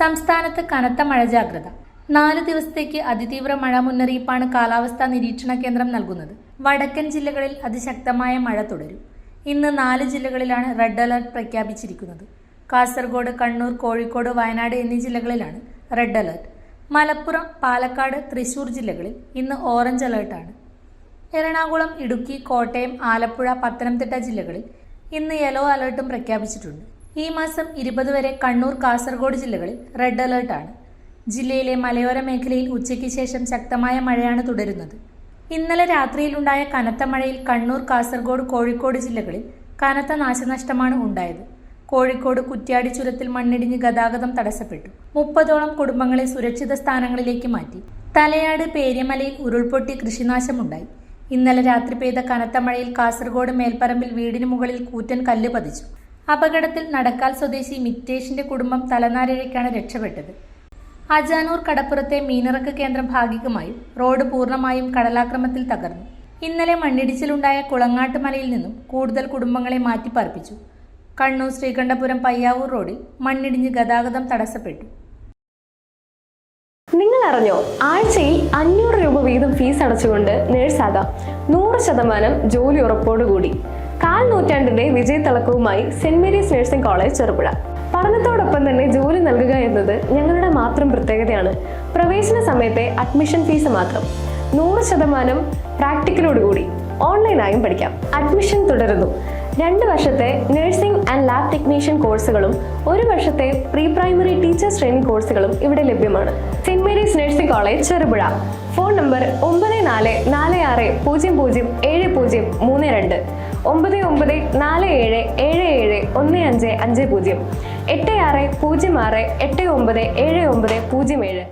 സംസ്ഥാനത്ത് കനത്ത മഴ ജാഗ്രത. നാല് ദിവസത്തേക്ക് അതിതീവ്ര മഴ മുന്നറിയിപ്പാണ് കാലാവസ്ഥാ നിരീക്ഷണ കേന്ദ്രം നൽകുന്നത്. വടക്കൻ ജില്ലകളിൽ അതിശക്തമായ മഴ തുടരും. ഇന്ന് നാല് ജില്ലകളിലാണ് റെഡ് അലർട്ട് പ്രഖ്യാപിച്ചിരിക്കുന്നത്. കാസർഗോഡ് കണ്ണൂർ കോഴിക്കോട് വയനാട് എന്നീ ജില്ലകളിലാണ് റെഡ് അലർട്ട്. മലപ്പുറം പാലക്കാട് തൃശൂർ ജില്ലകളിൽ ഇന്ന് ഓറഞ്ച് അലേർട്ടാണ്. എറണാകുളം ഇടുക്കി കോട്ടയം ആലപ്പുഴ പത്തനംതിട്ട ജില്ലകളിൽ ഇന്ന് യെല്ലോ അലേർട്ടും പ്രഖ്യാപിച്ചിട്ടുണ്ട്. ഈ മാസം ഇരുപത് വരെ കണ്ണൂർ കാസർഗോഡ് ജില്ലകളിൽ റെഡ് അലേർട്ടാണ് ജില്ലയിലെ മലയോര മേഖലയിൽ ഉച്ചയ്ക്ക് ശേഷം ശക്തമായ മഴയാണ് തുടരുന്നത്. ഇന്നലെ രാത്രിയിലുണ്ടായ കനത്ത മഴയിൽ കണ്ണൂർ കാസർഗോഡ് കോഴിക്കോട് ജില്ലകളിൽ കനത്ത നാശനഷ്ടമാണ് ഉണ്ടായത്. കോഴിക്കോട് കുറ്റ്യാടി ചുരത്തിൽ മണ്ണിടിഞ്ഞ് ഗതാഗതം തടസ്സപ്പെട്ടു. മുപ്പതോളം കുടുംബങ്ങളെ സുരക്ഷിത സ്ഥാനങ്ങളിലേക്ക് മാറ്റി. തലയാട് പേര്യമലയിൽ ഉരുൾപൊട്ടി കൃഷിനാശമുണ്ടായി. ഇന്നലെ രാത്രി പെയ്ത കനത്ത മഴയിൽ കാസർഗോഡ് മേൽപ്പറമ്പിൽ വീടിന് മുകളിൽ കൂറ്റൻ കല്ല് പതിച്ചു. അപകടത്തിൽ നടക്കാൽ സ്വദേശി മിറ്റേഷിന്റെ കുടുംബം തലനാരിഴയ്ക്കാണ് രക്ഷപ്പെട്ടത്. അജാനൂർ കടപ്പുറത്തെ മീനിറക്ക് കേന്ദ്രം ഭാഗികമായും റോഡ് പൂർണമായും കടലാക്രമത്തിൽ തകർന്നു. ഇന്നലെ മണ്ണിടിച്ചിലുണ്ടായ കുളങ്ങാട്ട് മലയിൽ നിന്നും കൂടുതൽ കുടുംബങ്ങളെ മാറ്റിപ്പാർപ്പിച്ചു. കണ്ണൂർ ശ്രീകണ്ഠപുരം പയ്യാവൂർ റോഡിൽ മണ്ണിടിഞ്ഞ് ഗതാഗതം തടസ്സപ്പെട്ടു. നിങ്ങൾ അറിഞ്ഞോ ആഴ്ചയിൽ അഞ്ഞൂറ് രൂപ വീതം ഫീസ് അടച്ചുകൊണ്ട് നേഴ്സാകാം നൂറ് ശതമാനം ജോലി ഉറപ്പോടുകൂടി. കാൽ നൂറ്റാണ്ടിന്റെ വിജയത്തിളക്കവുമായി saint Mary's nursing college Cherupuzha. പഠനത്തോടൊപ്പം തന്നെ ജോലി നൽകുക എന്നത് ഞങ്ങളുടെ മാത്രം പ്രത്യേകതയാണ്. പ്രവേശന സമയത്തെ അഡ്മിഷൻ ഫീസ് മാത്രം. നൂറ് ശതമാനം പ്രാക്ടിക്കലോടുകൂടി ഓൺലൈനായും പഠിക്കാം. അഡ്മിഷൻ തുടരുന്നു. രണ്ട് വർഷത്തെ നഴ്സിംഗ് ആൻഡ് ലാബ് ടെക്നീഷ്യൻ കോഴ്സുകളും ഒരു വർഷത്തെ പ്രീ പ്രൈമറി ടീച്ചർ ട്രെയിനിങ് കോഴ്സുകളും ഇവിടെ ലഭ്യമാണ്. Saint Mary's nursing college Cherupuzha. Phone number ഒമ്പത് നാല് നാല് ആറ് പൂജ്യം പൂജ്യം ഏഴ് പൂജ്യം മൂന്ന് രണ്ട്. ഒമ്പത് ഒമ്പത് നാല് ഏഴ് ഏഴ് ഏഴ് ഒന്ന് അഞ്ച് അഞ്ച് പൂജ്യം. എട്ട് ആറ് പൂജ്യം ആറ് എട്ട് ഒമ്പത് ഏഴ് ഒമ്പത് പൂജ്യം ഏഴ്.